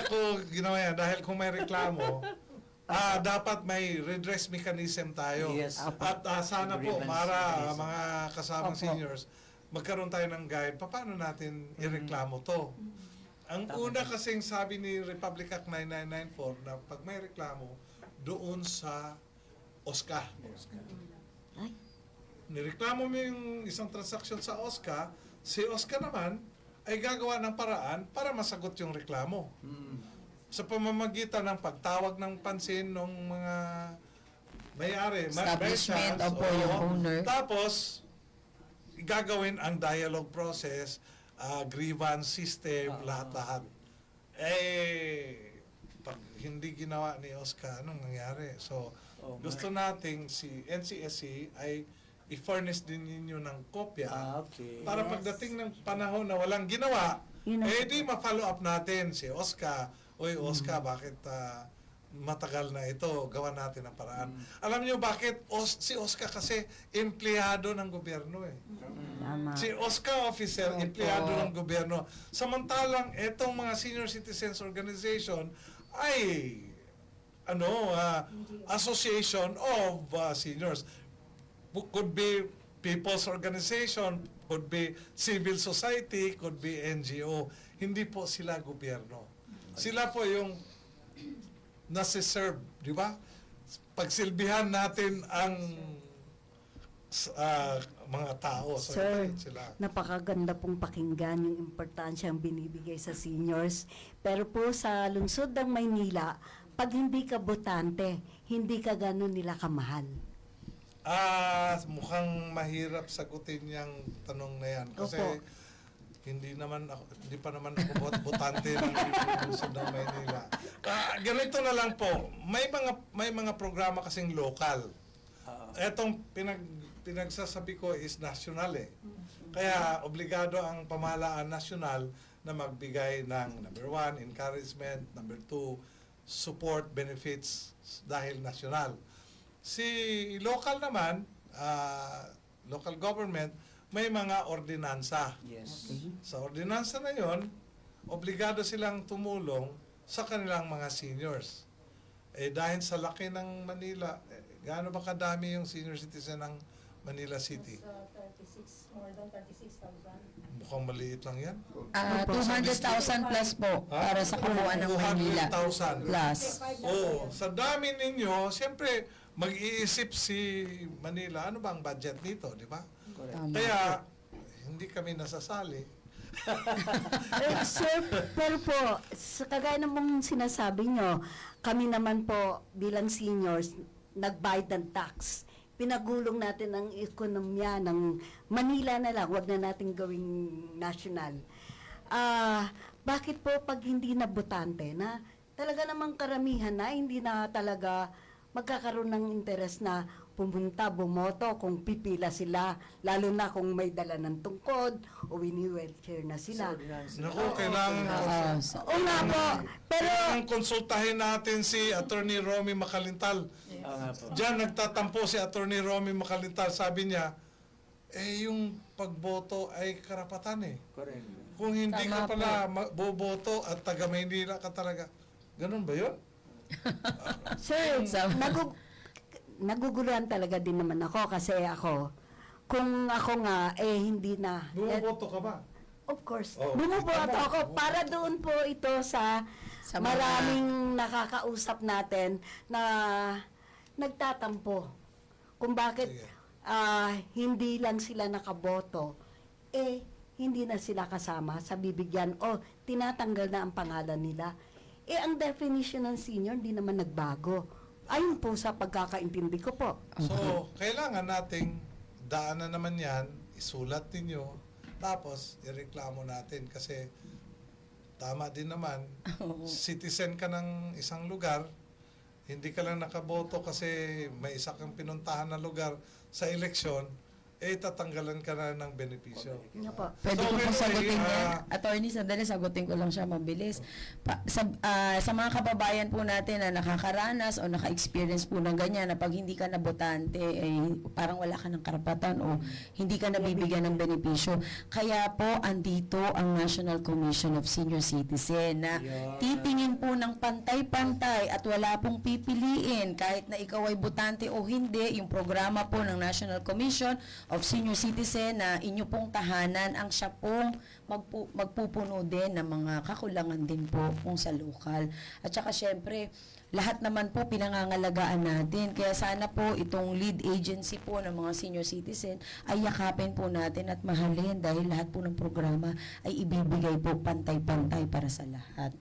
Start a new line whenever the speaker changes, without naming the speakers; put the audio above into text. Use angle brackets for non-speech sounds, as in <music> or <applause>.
kaya ko ginawa yan, dahil kung may reklamo, ah dapat may redress mechanism tayo.
Yes.
At ah, sana po,
Grievance
para
mechanism.
mga kasamang
Opo.
seniors, magkaroon tayo ng guide, paano natin ireklamo to? Ang
Tama.
una kasing sabi ni Republic Act 9994 na pag may reklamo, doon sa OSCA.
Ay.
Nireklamo mo yung isang transaksyon sa OSCA, si OSCA naman ay gagawa ng paraan para masagot yung reklamo.
Mm.
Sa pamamagitan ng pagtawag ng pansin ng mga may-ari, ma-
Establishment,
merchants,
opo, yung owner.
Tapos, gagawin ang dialogue process, ah, grievance system,
Ah.
lahat-lahat. Eh, pag hindi ginawa ni Oscar, anong nangyari? So,
Oh,
gusto nating si NCSC ay i-furnish din ninyo ng kopya
Ah, okay.
para
Yes.
pagdating ng panahon na walang ginawa,
Yun ang-
eh di ma-follow up natin si Oscar. Oy,
Mm.
Oscar, bakit ah, matagal na ito? Gawa natin ang paraan.
Mm.
Alam niyo bakit Os- si Oscar kasi empleyado ng gobyerno eh.
Tama.
Si Oscar officer,
Opo.
empleyado ng gobyerno. Samantalang etong mga senior citizens organization ay ano, ah, association of ah, seniors. Could be people's organization, could be civil society, could be NGO. Hindi po sila gobyerno. Sila po yung nasi-serve, di ba? Pagsilbihan natin ang ah, mga tao. So,
Sir,
sila.
napakaganda pong pakinggan yung importansya ang binibigay sa seniors. Pero po sa lungsod ng Maynila, pag hindi ka botante, hindi ka ganun nila kamahal.
Ah, mukhang mahirap sagutin yung tanong na yan kasi
Opo.
hindi naman ako, hindi pa naman ako bot- botante ng lungsod ng Maynila. Ah, ganito na lang po, may mga may mga programa kasing local.
Ah,
Etong pinag pinagsasabi ko is national eh. Kaya obligado ang pamahalaan nasyonal na magbigay ng number one, encouragement, number two, support benefits dahil nasyonal. Si local naman, ah, local government, may mga ordinansa.
yes.
Sa ordinansa na yon, obligado silang tumulong sa kanilang mga seniors. Eh dahil sa laki ng Manila, eh, gaano ba kadami yung senior citizen ng Manila City?
Uh, 36, more than 36,000.
Mukhang maliit lang yan.
Ah, 200,000 plus po
Ha?
para sa kumuha ng Maynila.
200,000.
Plus.
Oo, sa dami ninyo, siyempre, mag-iisip si Manila, ano ba ang budget nito, di ba?
Tama.
Kaya, hindi kami nasasali. <laughs>
Eh, sir, pero po, sa kagaya ng mong sinasabi nyo, kami naman po bilang seniors, nagbayad ng tax. Pinagulong natin ang ekonomiya ng Manila na lang, wag na natin gawing national. Ah, bakit po pag hindi na botante na talaga namang karamihan na hindi na talaga magkakaroon ng interes na pumunta, bumoto kung pipila sila, lalo na kung may dala ng tungkod o wini-wheelchair na sila.
Naku, kailangan,
Ah, sa-
Oo nga po, pero
kailangan konsultahin natin si Attorney Romy Makalintal. Diyan nagtatampo si Attorney Romy Makalintal. Sabi niya, eh yung pagboto ay karapatan eh.
Correct.
Kung hindi
Tama
ka pala boboto at taga Maynila ka talaga. Ganun ba yun?
Sir,
Sa-
nagug naguguluhan talaga din naman ako kasi ako, kung ako nga, eh hindi na. Eh,
Bumoboto ka ba?
Of course.
Oh,
Bumubuhat
kita mo.
ako para doon po ito sa,
Sa mga-
maraming nakakausap natin na nagtatampo. Kung bakit
Sige.
ah, hindi lang sila nakaboto, eh hindi na sila kasama sa bibigyan o tinatanggal na ang pangalan nila. Eh ang definition ng senior hindi naman nagbago. Ayun po sa pagkakaintindi ko po.
So, kailangan nating daanan naman yan, isulat ninyo, tapos ireklamo natin kasi tama din naman, citizen ka ng isang lugar, hindi ka lang nakaboto kasi may isa kang pinuntahan na lugar sa eleksyon, eh tatanggalan ka na ng benepisyo.
Nga po.
Pwede
So,
ko po
anyway,
sagutin
ah,
yan. Attorney, sandali, sagutin ko lang siya mabilis. Pa, sa, ah, sa mga kababayan po natin na nakakaranas o naka-experience po ng ganyan na pag hindi ka nabotante, eh, parang wala ka ng karapatan o hindi ka nabibigyan ng benepisyo. Kaya po, andito ang National Commission of Senior Citizen na
Yan.
titingin po ng pantay-pantay at wala pong pipiliin kahit na ikaw ay botante o hindi, yung programa po ng National Commission of Senior Citizen na inyo pong tahanan ang siya pong magpu- magpupuno din ng mga kakulangan din po kung sa lokal. At saka syempre, lahat naman po pinangangalagaan natin. Kaya sana po itong lead agency po ng mga senior citizen ay yakapin po natin at mahalin dahil lahat po ng programa ay ibibigay po pantay-pantay para sa lahat.